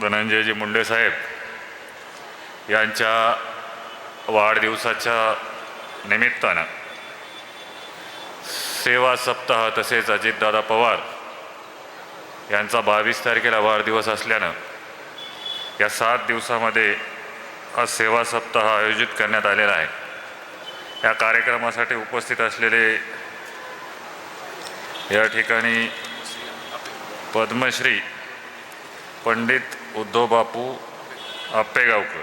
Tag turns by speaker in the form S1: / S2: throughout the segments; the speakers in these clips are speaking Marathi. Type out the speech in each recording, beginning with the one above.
S1: धनंजयजी मुंडे साहेब यांच्या वाढदिवसाच्या निमित्तानं सेवा सप्ताह तसेच अजितदादा पवार यांचा बावीस तारखेला वाढदिवस असल्यानं या सात दिवसामध्ये हा सेवा सप्ताह आयोजित करण्यात आलेला आहे. या कार्यक्रमासाठी उपस्थित असलेले या ठिकाणी पद्मश्री पंडित उद्धव बापू
S2: महाराजगिरी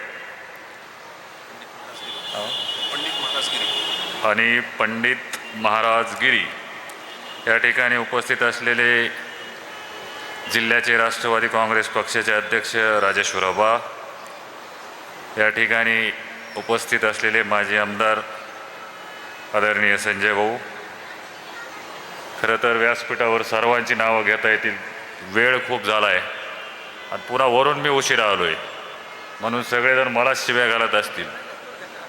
S1: आणि पंडित महाराज गिरी या ठिकाणी उपस्थित असलेले जिल्ह्याचे राष्ट्रवादी काँग्रेस पक्षाचे अध्यक्ष राजेश्वरबा या ठिकाणी उपस्थित असलेले माजी आमदार आदरणीय संजय भाऊ. खरं तर व्यासपीठावर सर्वांची नावं घेता येतील. वेळ खूप झाला आहे. आणि पुन्हा वरून मी उशिरा आलो आहे म्हणून सगळेजण मलाच शिव्या घालत असतील.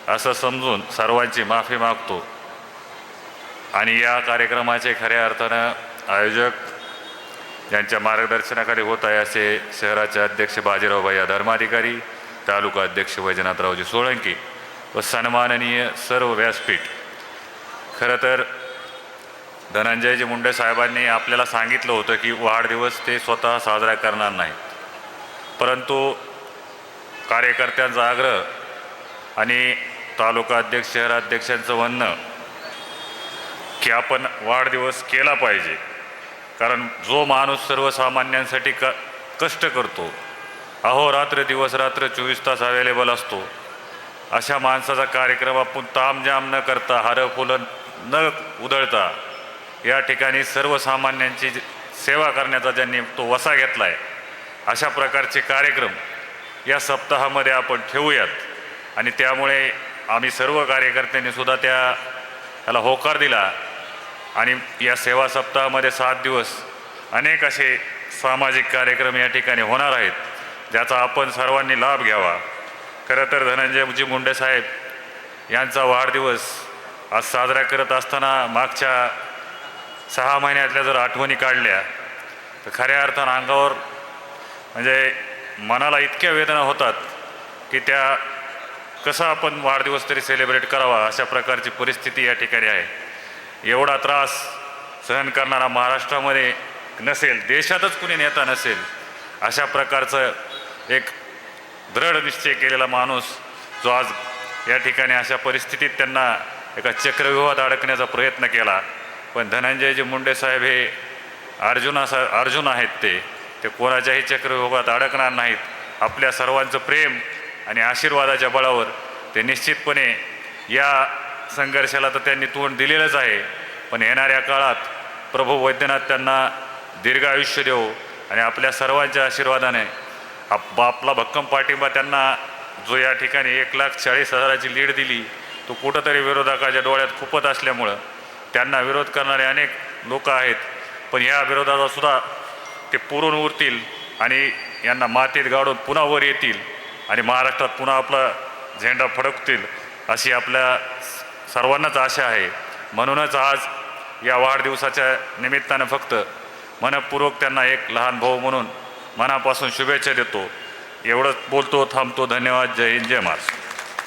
S1: असं समजून सर्वांची माफी मागतो. आणि या कार्यक्रमाचे खऱ्या अर्थानं आयोजक यांच्या मार्गदर्शनाखाली होत आहे असे शहराचे अध्यक्ष बाजीरावभाई धर्माधिकारी तालुका अध्यक्ष वैजनाथरावजी सोळंकी व सन्माननीय सर्व व्यासपीठ. खरं तर धनंजयजी मुंडे साहेबांनी आपल्याला सांगितलं होतं की वाढदिवस ते स्वतः साजरा करणार नाहीत. परंतु कार्यकर्त्यांचा आग्रह आणि तालुका अध्यक्ष शहराध्यक्षांचं म्हणणं की आपण वाढदिवस केला पाहिजे. कारण जो माणूस सर्वसामान्यांसाठी क कष्ट करतो अहोरात्र दिवस रात्र चोवीस तास अवेलेबल असतो अशा माणसाचा कार्यक्रम आपण तामजाम न करता हारं फुलं न उधळता या ठिकाणी सर्वसामान्यांची सेवा करण्याचा ज्यांनी तो वसा घेतला आहे अशा प्रकारचे कार्यक्रम या सप्ताहामध्ये आपण ठेवूयात. आणि त्यामुळे आम्ही सर्व कार्यकर्त्यांनी सुद्धा त्या त्याला होकार दिला. आणि या सेवा सप्ताहामध्ये सात दिवस अनेक असे सामाजिक कार्यक्रम या ठिकाणी होणार आहेत ज्याचा आपण सर्वांनी लाभ घ्यावा. खरं तर धनंजयजी मुंडे साहेब यांचा वाढदिवस आज साजरा करत असताना मागच्या सहा महिन्यातल्या जर आठवणी काढल्या तर खऱ्या अर्थानं अंगावर म्हणजे मनाला इतक्या वेदना होतात की त्या कसा आपण वाढदिवस तरी सेलिब्रेट करावा अशा प्रकारची परिस्थिती या ठिकाणी आहे. एवढा त्रास सहन करणारा महाराष्ट्रामध्ये नसेल देशातच कुणी नेता नसेल अशा प्रकारचं एक दृढ निश्चय केलेला माणूस जो आज या ठिकाणी अशा परिस्थितीत त्यांना एका चक्रव्यूहात अडकण्याचा प्रयत्न केला. पण धनंजयजी मुंडे साहेब हे अर्जुनासा अर्जुन आहेत ते. ते कोणाच्याही चक्रव्यूहात अडकणार नाहीत. आपल्या सर्वांचं प्रेम आणि आशीर्वादाच्या बळावर ते निश्चितपणे या संघर्षाला तर त्यांनी तोंड दिलेलंच आहे. पण येणाऱ्या काळात प्रभू वैद्यनाथ त्यांना दीर्घ आयुष्य देऊ आणि आपल्या सर्वांच्या आशीर्वादाने आप आपला भक्कम पाठिंबा त्यांना जो या ठिकाणी एक लाख चाळीस हजाराची लीड दिली तो कुठंतरी विरोधकाच्या डोळ्यात खुपत असल्यामुळं त्यांना विरोध करणारे अनेक लोक आहेत. पण या विरोधाचा सुद्धा ते पुरून उरतील आणि यांना मातीत गाडून पुन्हा वर येतील आणि महाराष्ट्रात पुन्हा आपला झेंडा फडकतील अशी आपल्या सर्वांनाच आशा आहे. म्हणूनच आज या वाढदिवसाच्या निमित्तानं फक्त मनपूर्वक त्यांना एक लहान भाऊ म्हणून मनापासून शुभेच्छा देतो. एवढंच बोलतो थांबतो. धन्यवाद. जय हिंद जय महाराष्ट्र.